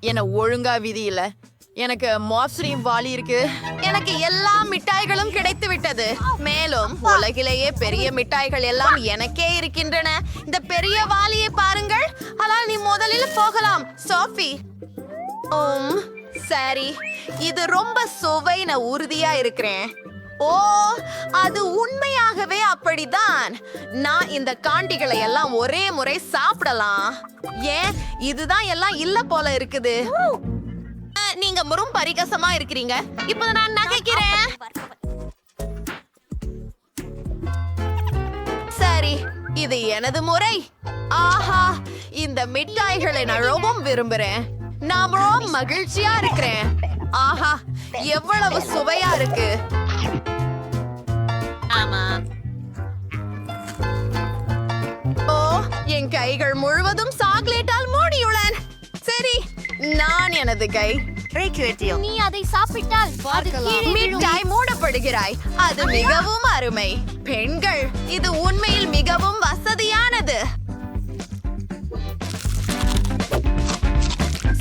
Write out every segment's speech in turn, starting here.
என்ன ஒழுங்கா விதி இல்ல எனக்கு மாப்ஸ்ரீம் வாலி இருக்கு. எனக்கு எல்லா மிட்டாய்களும் கிடைத்து விட்டது. மேலும் உலகிலேயே பெரிய மிட்டாய்கள் எல்லாம் எனக்கே இருக்கின்றன. இந்த பெரிய வாலியை பாருங்கள். ஆனால் நீ முதலில் போகலாம். சோஃபி. உம் சரி. இது ரொம்ப சுவை நான் உறுதியா இருக்கிறேன். ஓ அது உண்மையாகவே அப்படிதான். நான் இந்த காண்டிகளை எல்லாம் ஒரே முறை சாப்பிடலாம். ஏன்? இதுதான் எல்லாம் இல்ல போல இருக்குது. நீங்க முறும் பரிகசமா இருக்கிறீங்க. இப்போ நான் நகைக்கிறேன். சரி இது எனது முறை. ஆஹா இந்த மிட்டாய்களை நான் ரொம்ப விரும்புறேன். நான் ரொம்ப மகிழ்ச்சியா இருக்கிறேன். ஆஹா எவ்வளவு சுவையா இருக்கு. ஓ என் கைகள் முழுவதும் சாக்லேட்டால் மூடியுள்ளன். சரி நான் எனது கை. நீ அதை சாப்பிட்டால். மிட்டாய் மூடப்படுகிறாய். அது மிகவும் அருமை. பெண்கள் இது உண்மையில் மிகவும் வசதியானது.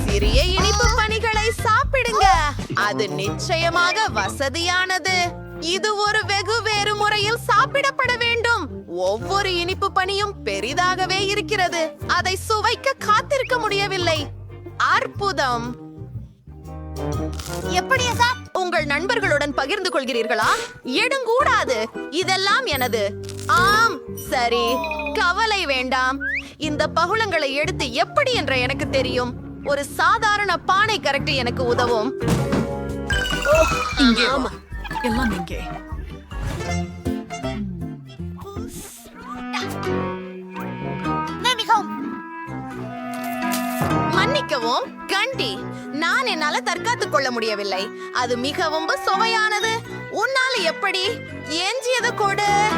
சிறிய இனிப்பு பணிகளை சாப்பிடுங்க. அது நிச்சயமாக வசதியானது. இது ஒரு வெகு வேறு முறையில் சாப்பிடப்பட வேண்டும். ஒவ்வொரு இனிப்பு பணியும் பெரிதாகவே இருக்கிறது. அதை சுவைக்க காத்திருக்க முடியவில்லை. அற்புதம். எப்படி உங்கள் நண்பர்களுடன் பகிர்ந்து கொள்கிறீர்களா? எடுங்கூடாது. இதெல்லாம் எனது. ஆம் சரி. கவலை வேண்டாம். இந்த பகுளங்களை எடுத்து எப்படி என்ற எனக்கு தெரியும். ஒரு சாதாரண பானை கரெக்ட் எனக்கு உதவும். எல்லாம் மிகவும் மன்னிக்கவும் கண்டி நான் என்னால தற்காத்துக் கொள்ள முடியவில்லை. அது மிகவும் சுவையானது. உன்னால எப்படி? எஞ்சியது கொடு.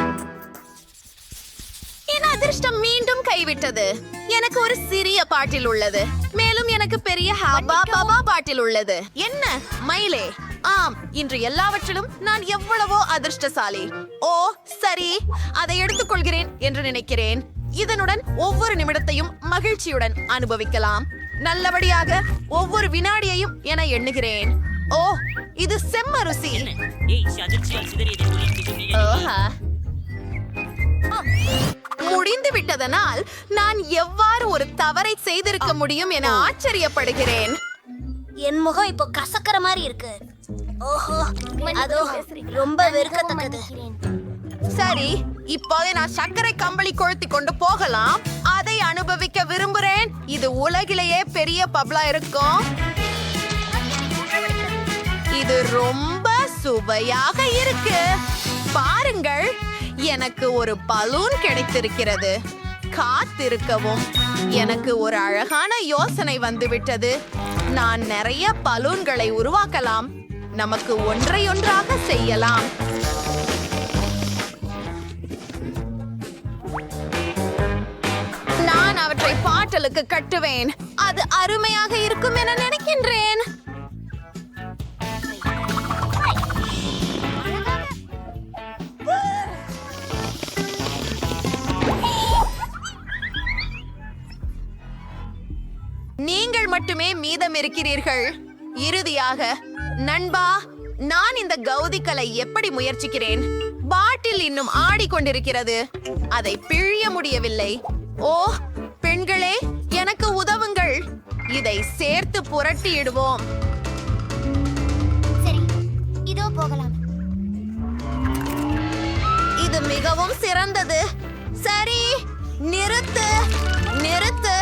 என் அதிர்ஷ்டம் மீண்டும் கைவிட்டது. எனக்கு ஒரு சிறிய பாட்டில் உள்ளது. மேலும் எனக்கு பெரிய ஹபா பபா பாட்டில் உள்ளது. என்ன? மயிலே. ஆம் இன்று எல்லாவற்றிலும் நான் எவ்வளவோ அதிர்ஷ்டசாலி. ஓ சரி அதை எடுத்துக்கொள்கிறேன் என்று நினைக்கிறேன். இதனுடன் ஒவ்வொரு நிமிடத்தையும் மகிழ்ச்சியுடன் அனுபவிக்கலாம். நல்லபடியாக ஒவ்வொரு வினாடியையும் என எண்ணுகிறேன். ஓ இது செம்ம ருசி ஓஹா. முடிந்து விட்டதனால் நான் எவ்வாறு ஒரு தவறை செய்திருக்க முடியும் என ஆச்சரியப்படுகிறேன். என் முகம் இப்போ கசக்கற மாதிரி இருக்கு. ஓஹோ அதோ ரொம்ப வெறுக்கத்தக்கது. சரி இப்போதே நான் சர்க்கரை கம்பளி கொளுத்தி கொண்டு போகலாம். அதை அனுபவிக்க விரும்புறேன். இது உலகிலேயே பெரிய பப்ளா இருக்கும். இது ரொம்ப சுவையாக இருக்கு. பாருங்கள் எனக்கு ஒரு பலூன் கிடைத்திருக்கிறது. காத்திருக்கவும். எனக்கு ஒரு அழகான யோசனை வந்துவிட்டது. நான் நிறைய பலூன்களை உருவாக்கலாம். நமக்கு ஒன்றையொன்றாக செய்யலாம். நான் அவற்றை பாட்டலுக்கு கட்டுவேன். அது அருமையாக இருக்கும் என நினைக்கின்றேன். நீங்கள் மட்டுமே மீதம் இருக்கிறீர்கள். இறுதியாக நண்பா நான் இந்த கௌதிக்கலை எப்படி முயற்சிக்கிறேன்? பாட்டில் இன்னும் ஆடிக்கொண்டிருக்கிறது. அதை பிழிய முடியவில்லை. ஓ பெண்களே எனக்கு உதவுங்கள். இதை சேர்த்து புரட்டியிடுவோம். சரி இதோ போகலாம். இது மிகவும் சிறந்தது. சரி நிறுத்து நிறுத்து.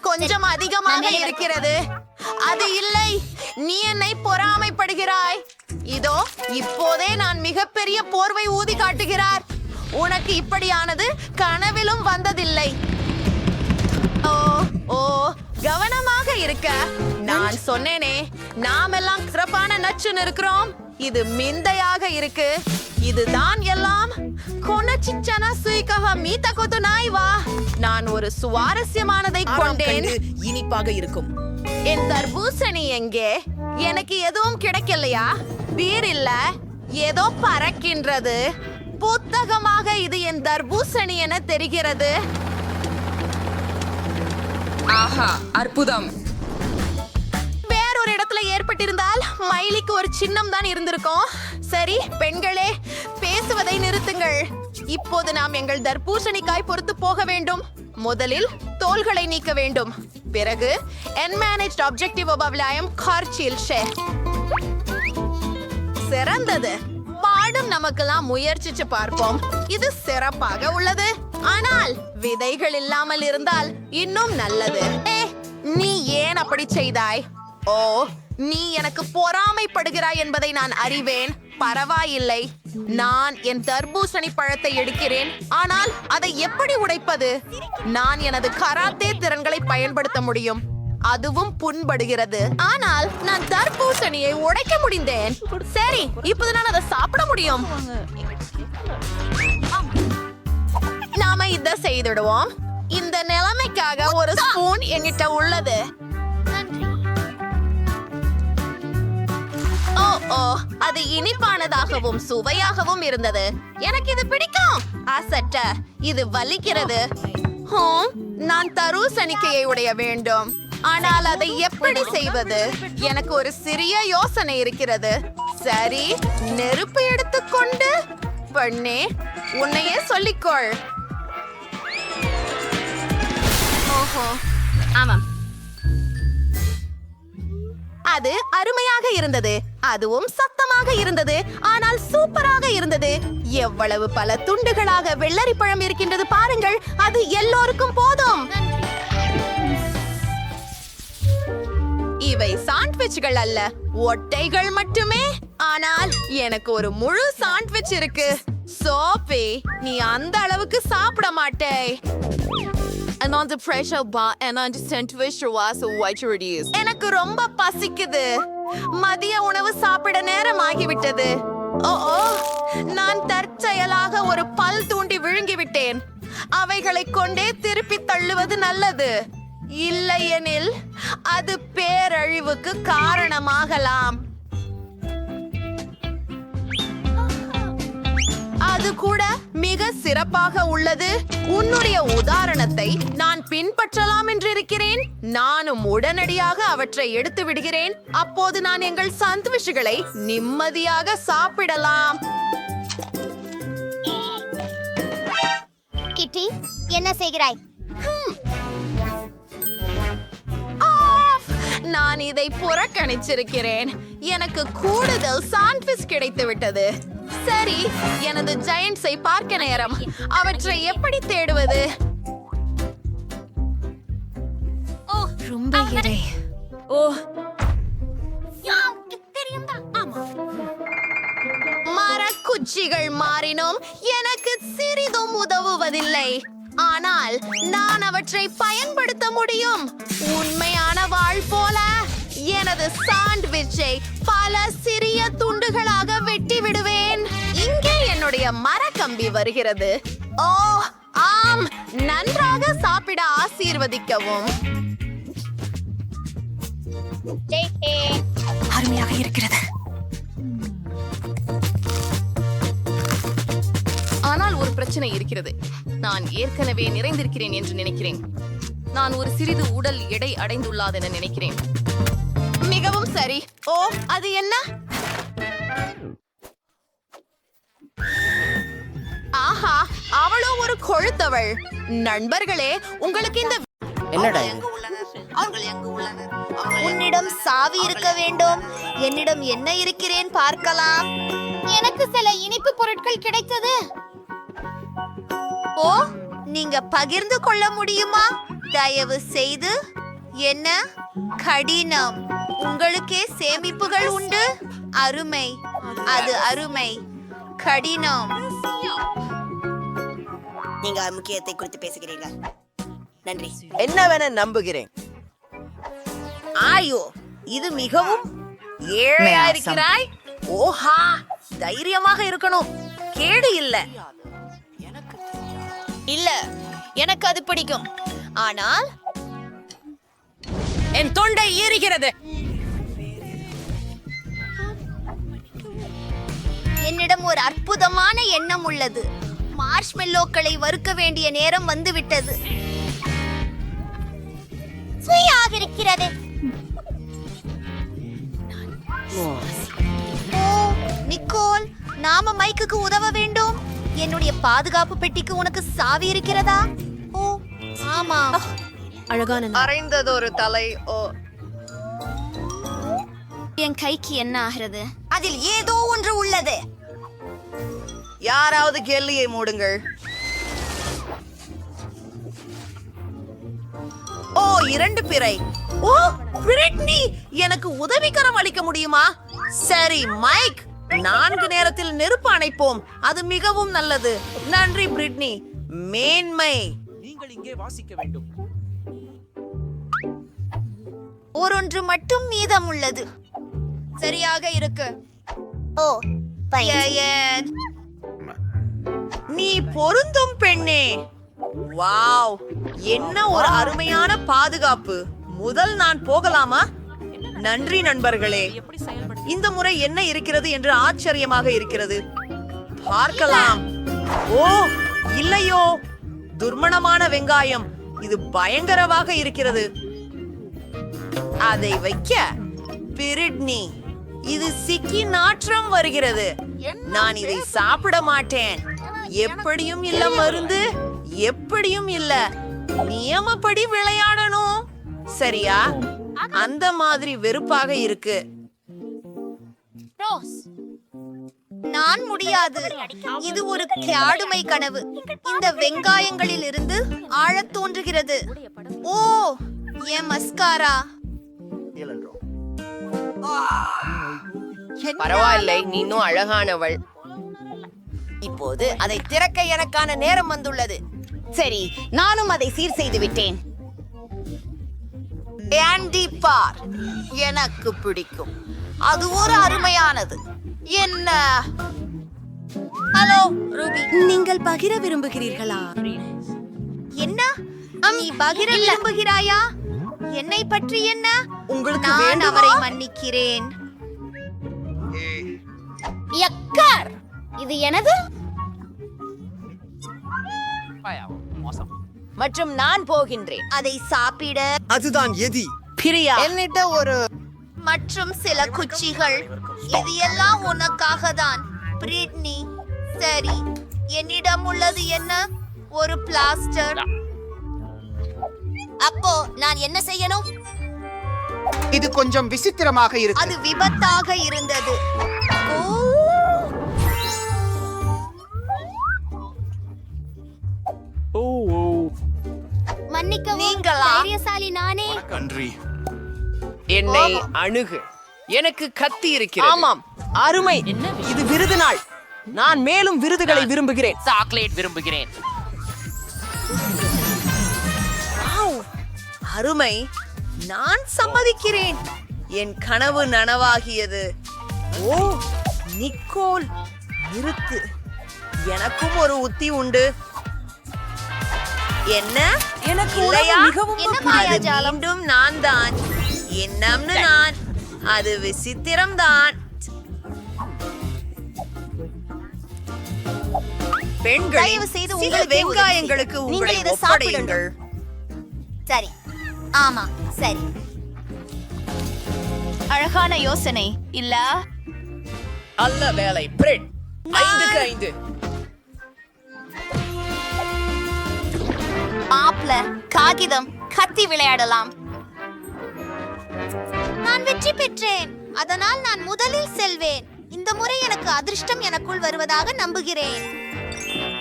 கொஞ்சம் அதிகமாக இருக்கிறது. அது இல்லை நீ என்னை பொறாமைப்படுகிறாய். இதோ இப்போதே நான் மிகப்பெரிய போர்வை ஊதி காட்டுகிறார். உனக்கு இப்படியானது கனவிலும் வந்ததில்லை. ஓ ஓ கவனமாக இருக்க. நான் சொன்னேனே நாமெல்லாம் சிறப்பான நச்சுன்னு இருக்கிறோம். இது மிந்தையாக இருக்கு. இதுதான் எல்லாம். கொனச்சிச்சன சுய்கஹ மீத்த கொத்து நாய் வா நான் ஒரு சுவாரஸ்யமானதை கொண்டேன். கண்டு இனிப்பாக இருக்கும். என் தர்பூசணி எங்கே? எனக்கு எதுவும் கிடைக்கலையா? பீர் இல்ல ஏதோ பறக்கின்றது. புத்தகமாக இது என் தர்பூசணி என தெரிகிறது. ஆஹா அற்புதம். வேறொரு இடத்துல ஏற்பட்டிருந்தால் மைலிக்கு ஒரு சின்னம் தான் இருந்திருக்கும். சரி பெண்களே பேசுவதை நிறுத்துங்கள். இப்போது நாம் எங்கள் தர்பூசணிக்காய் பொறுத்து போக வேண்டும். முதலில் தோள்களை நீக்க வேண்டும். பிறகு என்மேனேஜ்ட் ஆப்ஜெக்டிவ் அபவ்லாயம் கார்ச்சில் ஷே சிறந்தது. பாடும் நமக்கெல்லாம் முயற்சிச்சு பார்ப்போம். இது சிறப்பாக உள்ளது. ஆனால் விதைகள் இல்லாமல் இருந்தால் இன்னும் நல்லது. ஏ நீ ஏன் அப்படி செய்தாய்? ஓ நீ எனக்கு பொறாமைப்படுகிறாய் என்பதை நான் அறிவேன். பரவாயில்லை. நான் என் தர்பூசணி பழத்தை எடுக்கிறேன். ஆனால் அதை எப்படி உடைப்பது? நான் எனது கராத்தே திறன்களை பயன்படுத்த முடியும். அதுவும் புண்படுகிறது. ஆனால் நான் தர்பூசணியை உடைக்க முடிந்தேன். சரி இப்போது நான் அதை சாப்பிட முடியும். நாம இத செய்துடுவோம். இந்த நிலைமைக்காக ஒரு ஸ்பூன் என்கிட்ட உள்ளது. ஓ ஓ அது இனிப்பானதாகவும் சுவையாகவும் இருந்தது. எனக்கு இது பிடிக்கும். அசட்ட இது வலிக்கிறது. ஹம், நான் தருசணிக்கையை உடைய வேண்டும். ஆனால் அதை எப்படி செய்வது? எனக்கு ஒரு சிறிய யோசனை இருக்கிறது. சரி நெருப்பு எடுத்துக்கொண்டு பெண்ணே உன்னையே சொல்லிக்கொள். ஓஹோ. ஆமாம். அது அருமையாக இருந்தது. அதுவும் சத்தமாக இருந்தது. ஆனால் சூப்பராக இருந்தது. எவ்வளவு பல துண்டுகளாக வெள்ளரி பழம் இருக்கின்றது பாருங்கள். அது எல்லோருக்கும் போதும். இவை சாண்ட்விச்கள் அல்ல. ஒட்டைகள் மட்டுமே. ஆனால் எனக்கு ஒரு முழு சாண்ட்விச் இருக்கு. சோபி நீ அந்த அளவுக்கு சாப்பிட மாட்டே. And on the pressure bar and on the sandwich was what it எனக்கு ரொம்ப பசிக்குது. மதிய உணவு சாப்பிட நேரம் ஆகிவிட்டது. ஓ ஓ நான் தற்செயலாக ஒரு பல் தூண்டி விழுங்கி விட்டேன் அவைகளை கொண்டே திருப்பி தள்ளுவது நல்லது. இல்லையெனில் அது பேரழிவுக்கு காரணமாகலாம். அது கூட மிக சிறப்பாக உள்ளது. உன்னுடைய உதாரணத்தை நான் பின்பற்றலாம் என்று இருக்கிறேன் நானும் உடனடியாக அவற்றை எடுத்து விடுகிறேன். அப்போது நான் எங்கள் சந்துவிஷுகளை நிம்மதியாக சாப்பிடலாம். கிட்டி என்ன செய்கிறாய்! நான் இதை புறக்கணிச்சிருக்கிறேன். எனக்கு கூடுதல் சாண்ட்விச் கிடைத்து விட்டது சரி எனது ஜெயண்ட்ஸை பார்க்க நேரம். அவற்றை எப்படி தேடுவது? ரொம்ப எடை. ஓ. மரக்குச்சிகள் மாறினும். எனக்கு சிறிதும் உதவுவதில்லை. ஆனால் நான் அவற்றை பயன்படுத்த முடியும். உண்மையான வாழ் போல எனது சாண்ட்விச்சை பல சிறிய துண்டுகளாக வெட்டி விடுவேன். என்னுடைய மரக்கம்பி வருகிறது. ஓ ஆம். நன்றாக சாப்பிட ஆசீர்வதிக்கவும். அருமையாக இருக்கிறது. ஆனால் ஒரு பிரச்சனை இருக்கிறது. நான் ஏற்கனவே நிறைந்திருக்கிறேன் என்று நினைக்கிறேன். நான் ஒரு சிறிது உடல் எடை அடைந்துள்ளாதென நினைக்கிறேன். மிகவும் சரி. ஓ அது என்ன? கொழுத்தவள். நண்பர்களே உங்களுக்கு இந்த என்னடா உன்னிடம் சாவி இருக்க வேண்டும். என்னிடம் என்ன இருக்கிறேன் பார்க்கலாம். எனக்கு சில இனிப்பு பொருட்கள் கிடைத்தது. ஓ நீங்க பகிர்ந்து கொள்ள முடியுமா? தயவு செய்து என்ன? கடினம். உங்களுக்கே சேமிப்புகள் உண்டு? அருமை. அது அருமை. கடினம். நீங்க முக்கியத்தை குறித்து பேசுகிறீர்கள். நன்றி. என்னவென நம்புகிறேன். ஆயோ இது மிகவும் ஏழையா. இருக்கிறாய் ஓஹா தைரியமாக இருக்கணும். கேடு இல்ல. இல்ல எனக்கு அது பிடிக்கும். ஆனால் என் தொண்டை ஈறுகிறது என்னிடம் ஒரு அற்புதமான எண்ணம் உள்ளது. மார்ஷ்மெல்லோக்களை வறுக்க வேண்டிய நேரம் வந்துவிட்டது. சுயாக இருக்கிறது ஓ நிக்கோல் நாம மைக்குக்கு உதவ வேண்டும். என்னுடைய பாதுகாப்பு பெட்டிக்கு உனக்கு சாவி இருக்கிறதா? ஓ ஆமா. அரைந்ததொரு தலை ஓ. என் கைக்கு என்ன ஆகிறது? அதில் ஏதோ ஒன்று உள்ளது. யாராவது கெல்லியை மூடுங்கள். ஓ இரண்டு பிறை. ஓ பிரிட்னி! எனக்கு உதவிக்கரம் அளிக்க முடியுமா? சரி மைக். நான்கு நேரத்தில் நெருப்பு அணைப்போம். அது மிகவும் நல்லது. நன்றி பிரிட்னி. மேன்மை. நீங்கள் இங்கே வாசிக்க வேண்டும். ஒரொன்று மட்டும் மீதம் உள்ளது. சரியாக இருக்கு. ஓ பையன் நீ பொருந்தும் பெண்ணே. வாவ் என்ன ஒரு அருமையான பாதுகாப்பு. முதல் நான் போகலாமா? நன்றி நண்பர்களே. இந்த முறை என்ன இருக்கிறது என்று ஆச்சரியமாக இருக்கிறது. பார்க்கலாம். ஓ இல்லையோ. துர்மணமான வெங்காயம். இது பயங்கரமாக இருக்கிறது. அதை வைக்க பிரிட்னி. இது சிக்கி நாற்றம் வருகிறது. நான் இதை சாப்பிட மாட்டேன். எப்படியும் இல்ல மருந்து. எப்படியும் இல்ல. நியமப்படி விளையாடணும். சரியா? அந்த மாதிரி வெறுப்பாக இருக்கு. நான் முடியாது. இது ஒரு கேடுமை கனவு. இந்த வெங்காயங்களில் இருந்து ஆழத் தோன்றுகிறது. ஓ என் மஸ்காரா. பரவாயில்லை நீ இன்னும் அழகானவள். இப்போது அதை திறக்க எனக்கான நேரம் வந்துள்ளது. சரி நானும் அதை சீர் செய்து விட்டேன். ஆண்டி பார் எனக்கு பிடிக்கும். அது ஒரு அருமையானது. என்ன? ஹலோ ரூபி நீங்கள் பகிர விரும்புகிறீர்களா? என்ன? நீ பகிர விரும்புகிறாயா? என்னை பற்றி என்ன? உங்களுக்கு நான்? அவரை மன்னிக்கிறேன். யக்கார்! இது எனது? மற்றும் நான் போகின்றேன். அதை சாப்பிட அதுதான் எதி. பிரியா. என்னிட்ட ஒரு மற்றும் சில குச்சிகள். இது எல்லாம் உனக்காக தான் பிரிட்னி சரி. என்னிடம் உள்ளது என்ன? ஒரு பிளாஸ்டர். அப்போ நான் என்ன செய்யணும்? இது கொஞ்சம் விசித்திரமாக இருக்கு. அது விபத்தாக இருந்தது. ஓ மன்னிக்கவும். நீங்களா? தைரியசாலி நானே. நன்றி. என்னை அணுகு. எனக்கு கத்தி இருக்கிறது. ஆமாம். அருமை. இது விருது நாள். நான் மேலும் விருதுகளை விரும்புகிறேன். சாக்லேட் விரும்புகிறேன். அருமை. நான் சம்மதிக்கிறேன். என் கனவு நனவாகியது. ஓ நிக்கோல். நிறுத்து. எனக்கும் ஒரு உத்தி உண்டு. என்ன? எனக்கு இல்லையா? மீண்டும் நான் தான் என்னம்னு நான். அது விசித்திரம் தான் பெண்கள் செய்து சில உங்களுக்கே வெங்காயங்களுக்கு உங்களை ஒப்படையுங்கள். சரி. ஆமா சரி. அழகான யோசனை இல்ல? அல்ல வேலை. பிரெட் ஐந்துக்கு ஐந்து. மாப்ள காகிதம் கத்தி விளையாடலாம். நான் வெற்றி பெற்றேன். அதனால் நான் முதலில் செல்வேன். இந்த முறை எனக்கு அதிர்ஷ்டம் எனக்குள் வருவதாக நம்புகிறேன்.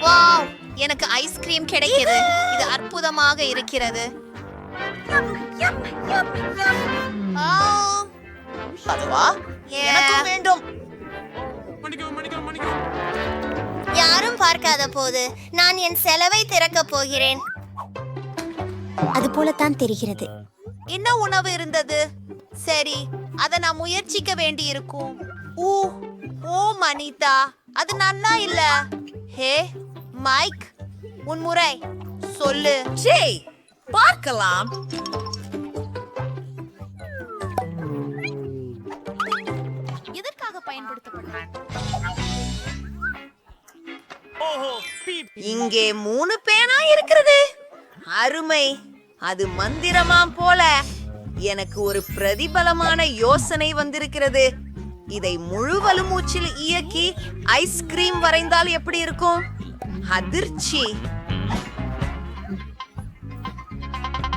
வாவ்! எனக்கு ஐஸ்கிரீம் கிடைக்கிறது இது? அற்புதமாக இருக்கிறது. அதுவா. எனக்கும் வேண்டும். யாரும் பார்க்காத போது நான் என் செலவை திறக்கப் போகிறேன். அது போலத்தான் தெரிகிறது. என்ன உணவு இருந்தது? சரி அதை நான் முயற்சிக்க வேண்டி இருக்கும் ஊ ஓ மனிதா அது நல்லா இல்ல. ஹே மைக் உன் முறை சொல்லு. ஜெய் பார்க்கலாம். எதற்காக பயன்படுத்தப்படுறான் இங்கே மூணு பேனா இருக்கிறது. அருமை. அது மந்திரமாம் போல. எனக்கு ஒரு பிரதிபலமான யோசனை வந்திருக்கிறது. இதை முழு வலுமூச்சில் இயக்கி ஐஸ்கிரீம் வரைந்தால் எப்படி இருக்கும்? அதிர்ச்சி.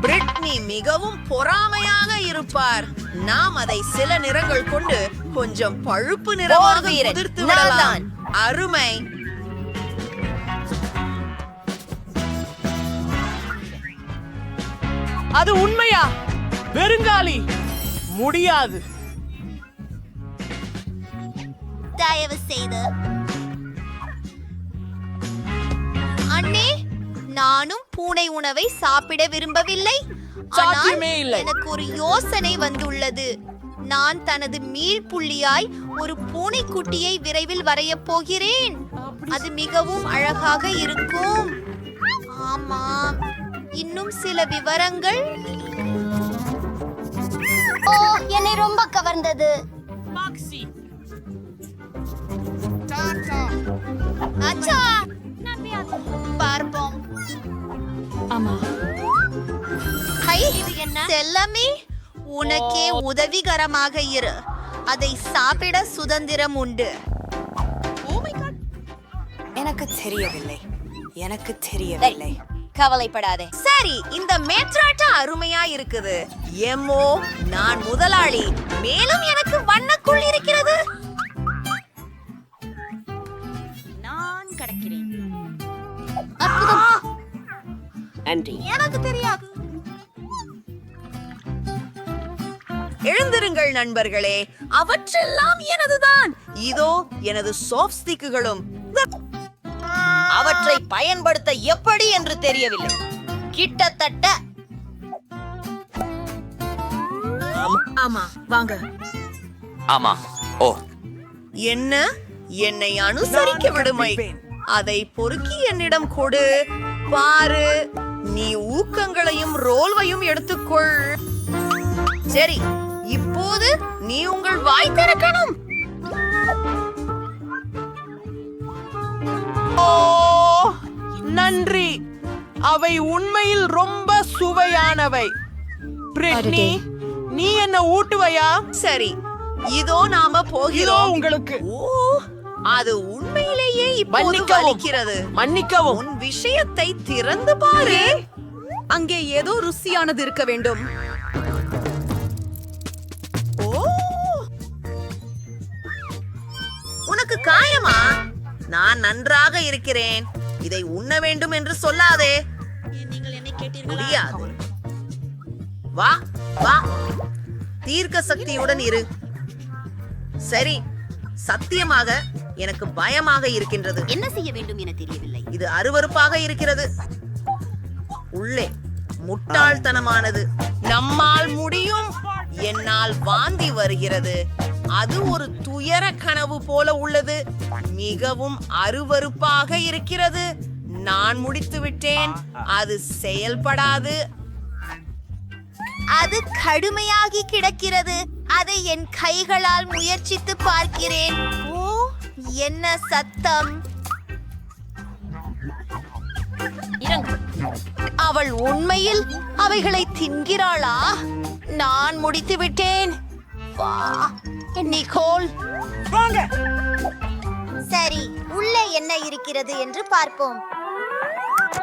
பிரிட்னி மிகவும் பொறாமையாக இருப்பார். நாம் அதை சில நிறங்கள் கொண்டு கொஞ்சம் பழுப்பு நிறமாக உதிர்த்து நான் விடலாம். அருமை. அது உண்மையா? வெறுங்காலி. முடியாது. தயவு செய்து அண்ணே நானும் பூனை உணவை சாப்பிட விரும்பவில்லை. ஆனால். எனக்கு ஒரு யோசனை வந்துள்ளது. நான் தனது மீள் புள்ளியாய் ஒரு பூனைக்குட்டியை விரைவில் வரையப் போகிறேன். அது மிகவும் அழகாக இருக்கும். ஆமாம். இன்னும் சில விவரங்கள்? ஓ என்னை ரொம்ப கவர்ந்தது. அச்சா! பார்ப்போம். ஹை இது என்ன? செல்லமே உனக்கே உதவிகரமாக இரு. அதை சாப்பிட சுதந்திரம் உண்டு. எனக்கு தெரியவில்லை. எனக்கு தெரியவில்லை. கவலைப்படாதே. சரி இந்த மேற்றாட்ட அருமையா இருக்குது. எம்மோ நான் முதலாளி. மேலும் எனக்கு வண்ணக்குள் இருக்கிறது. நான் கடக்கிறேன். நன்றி. எனக்கு தெரியாது. எழுந்திருங்கள் நண்பர்களே. அவற்றெல்லாம் எனதுதான். இதோ எனது சாஃப்ட் ஸ்டிக்குகளும் அவற்றை பயன்படுத்த எப்படி என்று தெரியவில்லை. கிட்டத்தட்ட ஆமா வாங்க. ஆமா. ஓ. என்ன? என்னை அனுசரிக்க விடுமை. அதை பொறுக்கி என்னிடம் கொடு. பாரு நீ ஊக்கங்களையும் ரோல்வையும் எடுத்துக்கொள். சரி இப்போது நீ உங்கள் வாய் திறக்கணும். அவை உண்மையில் ரொம்ப சுவையானவை. பிரிட்னி நீ என்ன ஊட்டுவையா? சரி இதோ நாம போகிறோம். உங்களுக்கு. அது உண்மையிலேயே இப்போது. வலிக்கிறது. மன்னிக்கவும். உன் விஷயத்தை திறந்து பாரு. அங்கே ஏதோ ருசியானது இருக்க வேண்டும். ஓ உனக்கு காயமா? நான் நன்றாக இருக்கிறேன். இதை உண்ண வேண்டும் என்று சொல்லாதே. முடியாது. வா வா. தீர்க்க சக்தியுடன் இரு. சரி சத்தியமாக எனக்கு பயமாக இருக்கின்றது. என்ன செய்ய வேண்டும் என தெரியவில்லை. இது அருவருப்பாக இருக்கிறது. உள்ளே முட்டாள்தனமானது. நம்மால் முடியும். என்னால் வாந்தி வருகிறது. அது ஒரு துயர கனவு போல உள்ளது. மிகவும் அருவருப்பாக இருக்கிறது. நான் முடித்து விட்டேன். அது செயல்படாது. அது கடுமையாகி கிடக்கிறது. அதை என் கைகளால் முயற்சித்து பார்க்கிறேன். ஓ என்ன சத்தம்? அவள் உண்மையில் அவைகளை தின்கிறாளா? நான் முடித்து விட்டேன். வா நிக்கோல் சரி உள்ளே என்ன இருக்கிறது என்று பார்ப்போம். ஓ